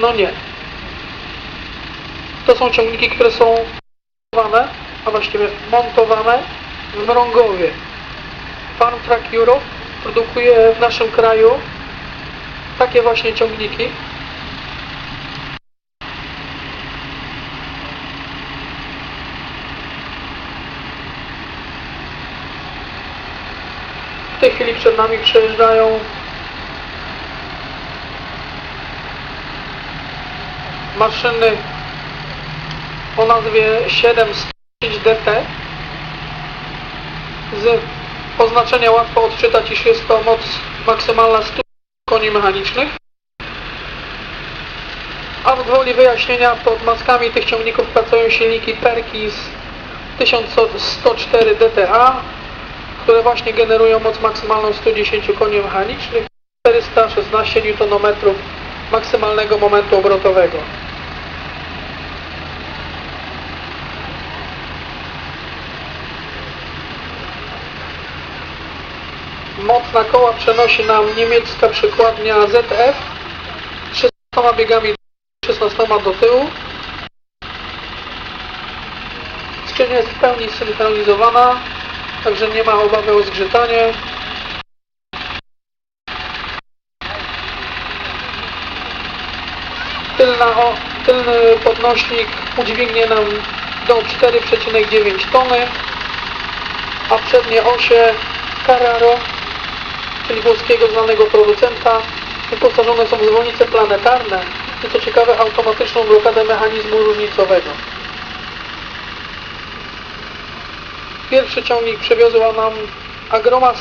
No nie. To są ciągniki, które są montowane, a właściwie montowane w Mrągowie. Farm Truck Europe produkuje w naszym kraju takie właśnie ciągniki. W tej chwili przed nami przejeżdżają maszyny o nazwie 705DT z oznaczenia łatwo odczytać, iż jest to moc maksymalna 100 koni mechanicznych. A w gwoli wyjaśnienia pod maskami tych ciągników pracują silniki Perkins 1104 DTA, które właśnie generują moc maksymalną 110 koni mechanicznych, 416 Nm maksymalnego momentu obrotowego. Moc na koła przenosi nam niemiecka przykładnia ZF 16 biegami 16 do tyłu. Skrzynia jest w pełni synchronizowana, także nie ma obawy o zgrzytanie. Tylna, o, tylny podnośnik udźwignie nam do 4,9 tony, a przednie osie Carraro, czyli włoskiego znanego producenta, wyposażone są w dzwonnice planetarne i co ciekawe automatyczną blokadę mechanizmu różnicowego. Pierwszy ciągnik przewiozła nam Agroma